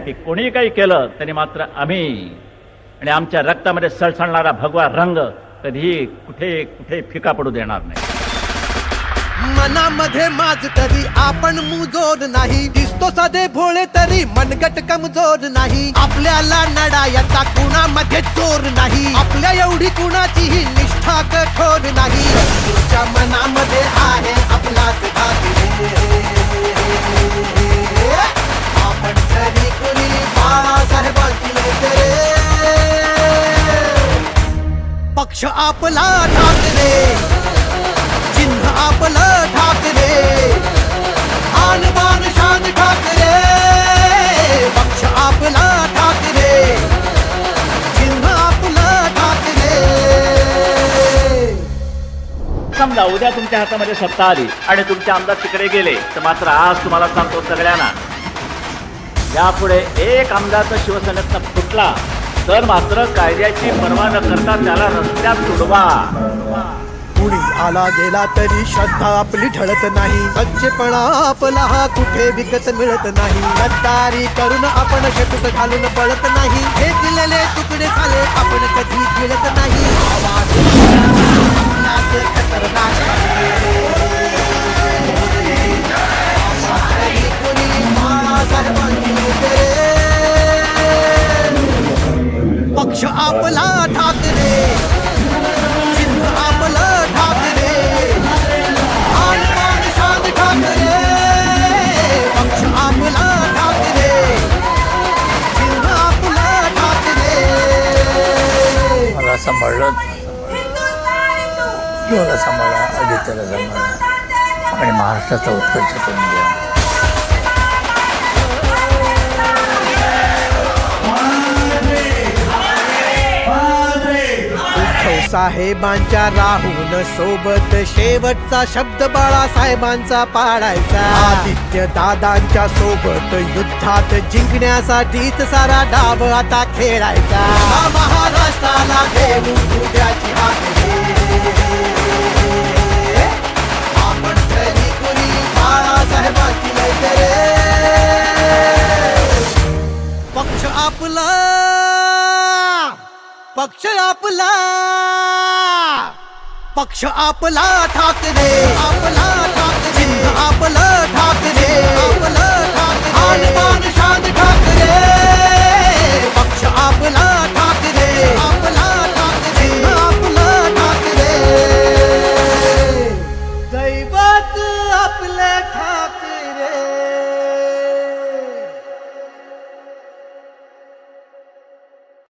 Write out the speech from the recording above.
की कोणी काही केलं तरी मात्र आम्ही. आणि आमच्या रक्तामध्ये सळसळणारा भगवा रंग कधीही कुठे कुठे फिका पडू देणार नाही. मनामध्ये माझ तरी आपण मुजोर नाही. दिसतो साधे भोळे तरी मनगट कमजोर नाही. आपल्याला नडा याचा कुणामध्ये जोर नाही. आपल्या एवढी कुणाचीही निष्ठा कठोर नाही. तुझच्या मनामध्ये पक्ष आपला ठाकरे. चिन्ह आपलं ठाकरे. आन बान शान ठाकरे. पक्ष आपला ठाकरे. चिन्ह आपलं ठाकरे. समजा उद्या तुमच्या हातामध्ये सत्ता आली आणि तुमचे आमदार तिकडे गेले तर मात्र आज तुम्हाला सांगतो सगळ्यांना यापुढे एक आमदार जर शिवसेनेतनं फुटला तर मात्र कायद्याची पर्वा न करता त्याला रस्त्यात सोडवा कुणी आला गेला तरी श्रद्धा आपली ठळत नाही. सच्चेपणा आपला हा कुठे विकत मिळत नाही. गद्दारी करून आपण शेतूत घालून पळत नाही. हे दिलेले तुकडे झाले आपण कधी गिळत नाही. आपला ठाकरे. चिन्ह आपलं ठाकरे. शान ठाकरे. पक्ष आपला ठाकरे. चिन्ह आपलं ठाकरे. मला सांभाळलं. मला सांभाळा आदित्यला सांभाळा. आणि महाराष्ट्राचा उत्कर्ष करून द्या. साहेबांच्या राहून सोबत शेवटचा शब्द बाळासाहेबांचा पाडायचा. आदित्य दादांच्या सोबत युद्धात जिंकण्यासाठीच सारा डाव आता खेळायचा. महाराष्ट्राला उद्याची आपण कुणी बाळासाहेबांची पक्ष आपला पक्ष आपला पक्ष आपला ठाकरे. आपला